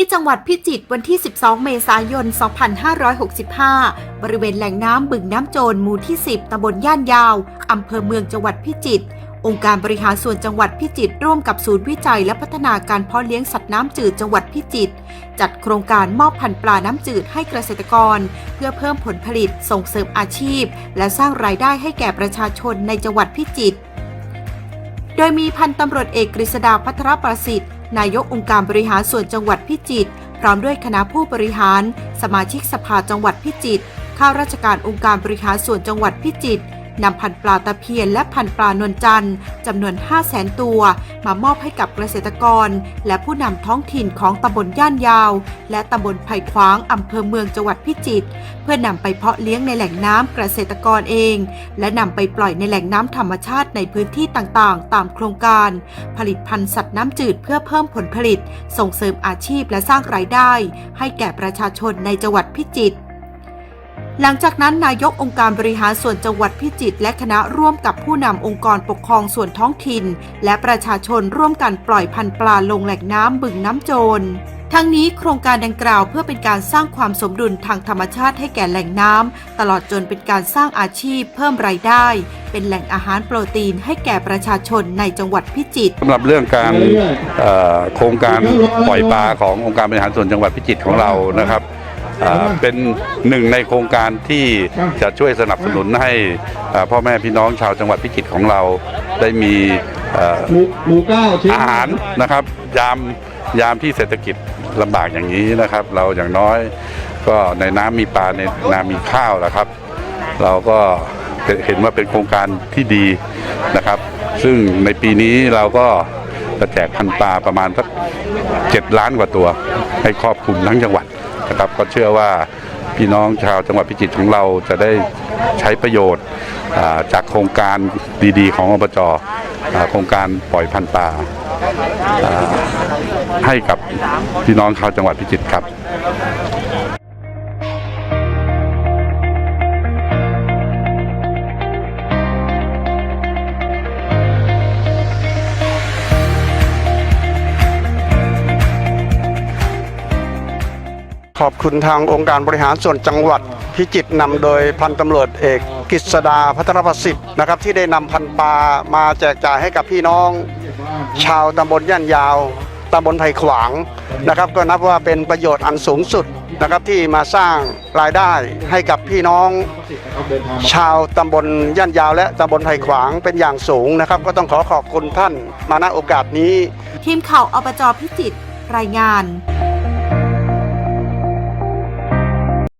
ที่จังหวัดพิจิตรวันที่ 12 เมษายน 2565 บริเวณแหล่งน้ำบึงน้ำโจรหมู่ที่ 10ตำบลย่านยาว อำเภอเมืองจังหวัดพิจิตร องค์การบริหารส่วนจังหวัดพิจิตรร่วมกับศูนย์วิจัยและพัฒนาการเพาะเลี้ยงสัตว์น้ำจืดจังหวัดพิจิตร จัดโครงการมอบพันธุ์ปลาน้ำจืดให้เกษตรกร เพื่อเพิ่มผลผลิต ส่งเสริมอาชีพ และสร้างรายได้ให้แก่ประชาชนในจังหวัดพิจิตร โดยมีพันตำรวจเอกกฤษดาพัทรประสิทธิ์ นายกองค์การบริหารส่วนจังหวัดพิจิตรพร้อมด้วยคณะผู้บริหาร สมาชิกสภาจังหวัดพิจิตรข้าราชการองค์การบริหารส่วนจังหวัดพิจิตร นำพันธุ์ปลาตะเพียนและพันธุ์ปลานวลจันทร์จำนวน 5 0 0แสนตัว มามอบให้กับเกษตรกร และผู้นำท้องถิ่นของตำบลย่านยาว และตำบลไผ่ขวางอำเภอเมืองจังหวัดพิจิตรเพื่อนำไปเพาะเลี้ยงในแหล่งน้ำเกษตรกรเอง และนำไปปล่อยในแหล่งน้ำธรรมชาติในพื้นที่ต่างๆ ตามโครงการ ผลิตพันธุ์สัตว์น้ำจืดเพื่อเพิ่มผลผลิต ส่งเสริมอาชีพและสร้างรายได้ ให้แก่ประชาชนในจังหวัดพิจิตร หลังจากนั้นนายกองค์การบริหารส่วนจังหวัดพิจิตรและคณะร่วมกับผู้นำองค์กรปกครองส่วนท้องถิ่น และประชาชนร่วมกันปล่อยพันธุ์ปลาลงแหล่งน้ำบึงน้ำโจรทั้งนี้โครงการดังกล่าวเพื่อเป็นการสร้างความสมดุลทางธรรมชาติให้แก่แหล่งน้ำตลอดจนเป็นการสร้างอาชีพเพิ่มรายได้ เป็นแหล่งอาหารโปรตีนให้แก่ประชาชนในจังหวัดพิจิตรสำหรับเรื่องการโครงการปล่อยปลาขององค์การบริหารส่วนจังหวัดพิจิตรของเรานะครับ อ่อเป็นหนึ่งในโครงการที่จะช่วยสนับสนุนให้เอ่อพ่อแม่พี่น้องชาวจังหวัดพิจิตรของเราได้มีเอ่อ หมู่หมู่เก้าชิ้น อาหารนะครับยามยามที่เศรษฐกิจลำบากอย่างนี้นะครับ เราอย่างน้อยก็ในน้ำมีปลาในนามีข้าวนะครับ เราก็เห็นว่าเป็นโครงการที่ดีนะครับ ซึ่งในปีนี้เราก็จะแจกพันธุ์ปลาประมาณสักเจ็ดล้านกว่าตัว ให้ครอบคลุมทั้งจังหวัด นะครับก็เชื่อว่าพี่น้องชาวจังหวัดพิจิตรของเราจะได้ใช้ประโยชน์จากโครงการดีๆ ของอบจอโครงการปล่อยพันธุ์ปลาให้กับพี่น้องชาวจังหวัดพิจิตรครับ ขอบคุณทางองค์การบริหารส่วนจังหวัด พิจิตรนำโดยพันตำรวจเอกกฤษดาพัทรประสิทธิ์นะครับที่ได้นำพันปลามาแจกจ่ายให้กับพี่น้อง ชาวตำบลย่านยาวตำบลไผ่ขวางนะครับก็นับว่าเป็นประโยชน์อันสูงสุดนะครับที่มาสร้างรายได้ให้กับพี่น้อง ชาวตำบลย่านยาวและตำบลไผ่ขวางเป็นอย่างสูงนะครับ ก็ต้องขอขอบคุณท่านมาณโอกาสนี้ ทีมข่าวอบจพิจิตรรายงาน